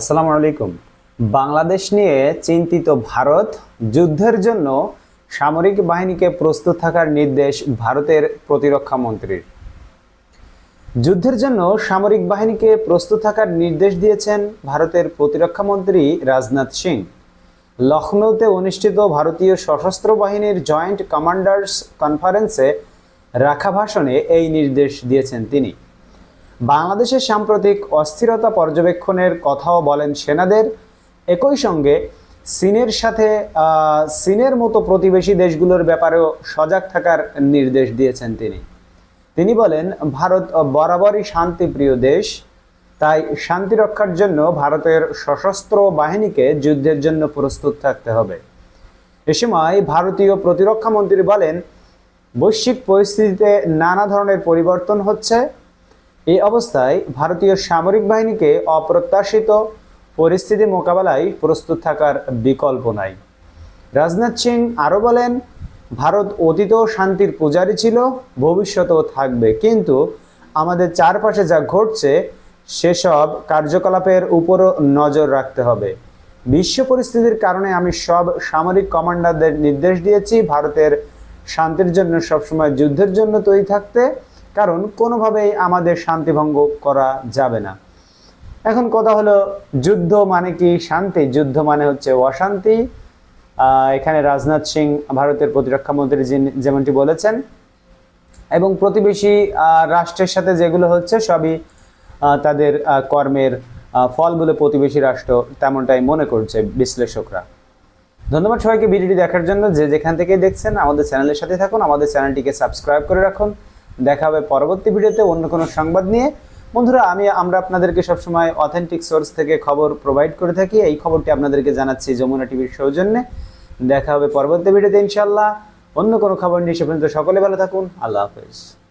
আসসালামু আলাইকুম। বাংলাদেশ নিয়ে চিন্তিত ভারত, যুদ্ধের জন্য সামরিক বাহিনীকে প্রস্তুত থাকার নির্দেশ ভারতের প্রতিরক্ষা মন্ত্রীর। যুদ্ধের জন্য সামরিক বাহিনীকে প্রস্তুত থাকার নির্দেশ দিয়েছেন ভারতের প্রতিরক্ষা মন্ত্রী রাজনাথ সিং। লখনৌতে অনুষ্ঠিত ভারতীয় সশস্ত্র বাহিনীর জয়েন্ট কমান্ডার্স কনফারেন্সে রাখা ভাষণে এই নির্দেশ দিয়েছেন তিনি। বাংলাদেশের সাম্প্রতিক অস্থিরতা পর্যবেক্ষণের কথাও বলেন সেনাদের। একই সঙ্গে চীনের সাথে চীনের মতো প্রতিবেশী দেশগুলোর ব্যাপারেও সজাগ থাকার নির্দেশ দিয়েছেন তিনি। তিনি বলেন, ভারত বরাবরই শান্তিপ্রিয় দেশ, তাই শান্তি রক্ষার জন্য ভারতের সশস্ত্র বাহিনীকে যুদ্ধের জন্য প্রস্তুত থাকতে হবে। এ সময় ভারতীয় প্রতিরক্ষা মন্ত্রী বলেন, বৈশ্বিক পরিস্থিতিতে নানা ধরনের পরিবর্তন হচ্ছে। এই অবস্থায় ভারতীয় সামরিক বাহিনীকে অপ্রত্যাশিত পরিস্থিতি মোকাবেলায় প্রস্তুত থাকার বিকল্প নাই। রাজনাথ সিং আরও বলেন, ভারত অতীতেও শান্তির পূজারী ছিল, ভবিষ্যতেও থাকবে। কিন্তু আমাদের চারপাশে যা ঘটছে, সেসব কার্যকলাপের উপরও নজর রাখতে হবে। বিশ্ব পরিস্থিতির কারণে আমি সব সামরিক কমান্ডারদের নির্দেশ দিয়েছি, ভারতের শান্তির জন্য সবসময় যুদ্ধের জন্য তৈরি থাকতে। কারণ কোনোভাবেই আমাদের শান্তিভঙ্গ করা যাবে না। এখন কথা হলো, যুদ্ধ মানে কি শান্তি? যুদ্ধ মানে হচ্ছে অশান্তি। এখানে রাজনাথ সিং ভারতের প্রতিরক্ষা মন্ত্রী যেমনটি বলেছেন, এবং প্রতিবেশী রাষ্ট্রের সাথে যেগুলো হচ্ছে সবই তাদের কর্মের ফল বলে প্রতিবেশী রাষ্ট্র তেমনটাই মনে করছে বিশ্লেষকরা। ধন্যবাদ সবাইকে ভিডিওটি দেখার জন্য। যে যেখান থেকে দেখছেন, আমাদের চ্যানেলের সাথে থাকুন, আমাদের চ্যানেলটিকে সাবস্ক্রাইব করে রাখুন। দেখা হবে পরবর্তী ভিডিওতে অন্য কোনো সংবাদ নিয়ে। বন্ধুরা, আমি, আমরা আপনাদেরকে সবসময় অথেন্টিক সোর্স থেকে খবর প্রোভাইড করে থাকি। এই খবরটি আপনাদেরকে জানাচ্ছি যমুনা টিভির সৌজন্যে। দেখা হবে পরবর্তী ভিডিওতে ইনশাল্লাহ অন্য কোনো খবর নিয়ে সে পর্যন্ত সকলে ভালো থাকুন। আল্লাহ হাফেজ।